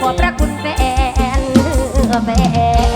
ขอพระคุณแฟนแฟน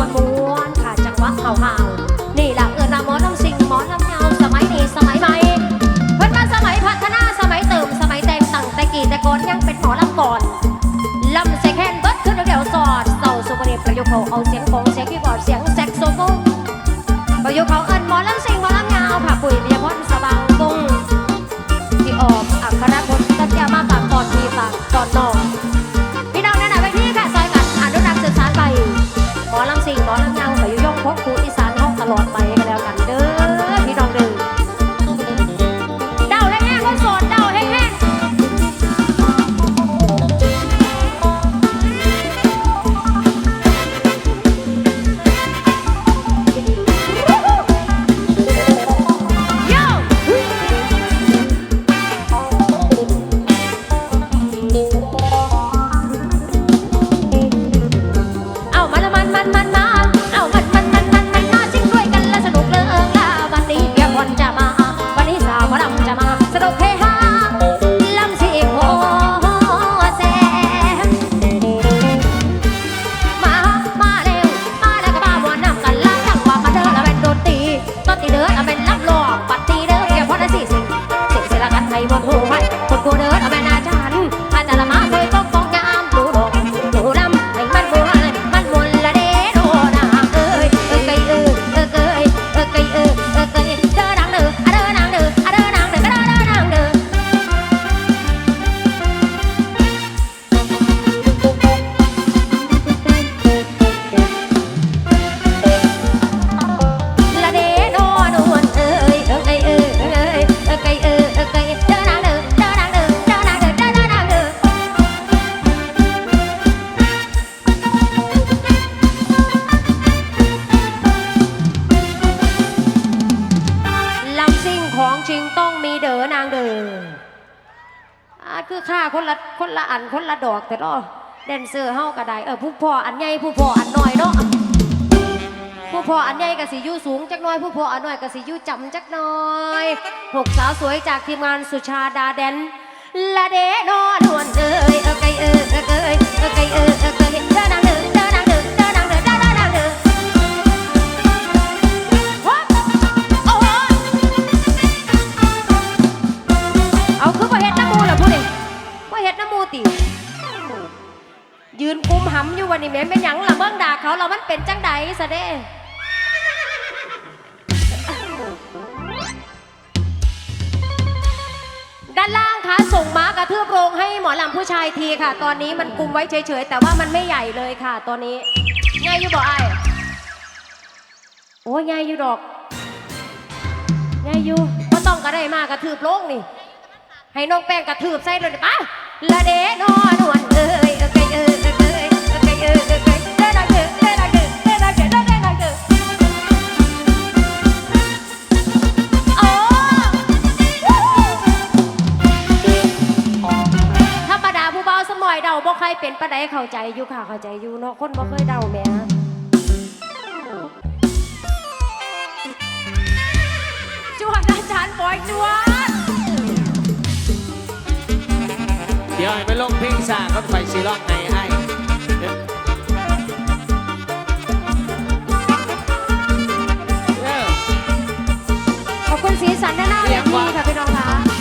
วนมวนค่ะจังหวะเห่าๆนี่แหละเออราหมอลำสิงหมอลำเงาสมัยนี้สมัยใหม่เพิ่นมาสมัยพัฒนาสมัยเติมสมัยแต่งตั้งแต่กี่แต่ก่อนยังเป็นหมอลำก่อนลำใส่แค้นเบิร์ดขึ้นเดี๋ยวสอดเต่าสุบรีประยุกเขาเอาเสียงของเสียงคีย์บอร์ดเสียงแซกโซโฟนประยุกเขาเอิญหมอลำสิงหมอลำเงาผ่าปุ๋ยเมีพอนสบังกุ้งที่ออกอัครพลกัญญามาฝากตอนทีฝากตอนนอก ลอดไป คนละคนละอันคนละดอกแต่เนาะแดนเซอร์เฮาก็ได้เออผู้พ่ออันใหญ่ผู้พ่ออันน้อยเนาะผู้พ่ออันใหญ่ก็สิยู่สูงจักหน้อยผู้พ่ออันน้อยก็สิยู่จำจักหน้อยหกสาวสวยจากทีมงานสุชาดาแดนละเดนอนวลเอ้ยเอ้ยเออเออเอยเอ้ยเออเออเอย ติยืนกุมหำอยู่วันนี้แม่เป็นหยังละเบิ่งด่าเขาเรามันเป็นจังใดซะเด้ด้านล่างค่ะส่งม้ากระทืบโรงให้หมอลำผู้ชายทีค่ะ ตอนนี้มันกุมไว้เฉยๆ แต่ว่ามันไม่ใหญ่เลยค่ะ ตอนนี้ไงยอยู่บ่ไอ้โอ้ยง่ายอยู่ดอกไงยอยู่ก็ต้องกระได้มากกระทืบโลงนี่ ให้น้องแป้งกระทืบใส่เลยป่ะ ละเดนอนวลเอ้ยเอ้ยเอ้ยเอ้ยเอ้ยเอ้ยเอ้ยเอ้ยเด้อดังเด้อเด้อดังเด้อเด้อดังเด้อเด้อดังเด้อโอ้ธรรมดาผู้เบาสมอยเดาบ่ใครเป็นปะไดเข้าใจอยู่ค่ะเข้าใจอยู่เนาะคนบ่เคยเดาแหม่จวดอาจารย์บอยจวด ดี๋ยวให้ไปลงเพลงสร้างรถไฟสีร้องไห้ให้เออขอบคุณสีสันด้านหน้าเวทีค่ะพี่น้องคะ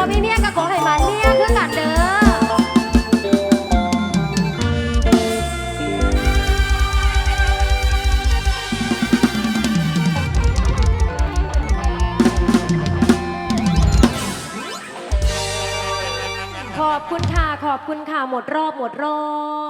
บ่มีเมียก็ขอให้มานเมียคือกันเด้อขอบคุณค่ะ ขอบคุณค่ะ หมดรอบ หมดรอบ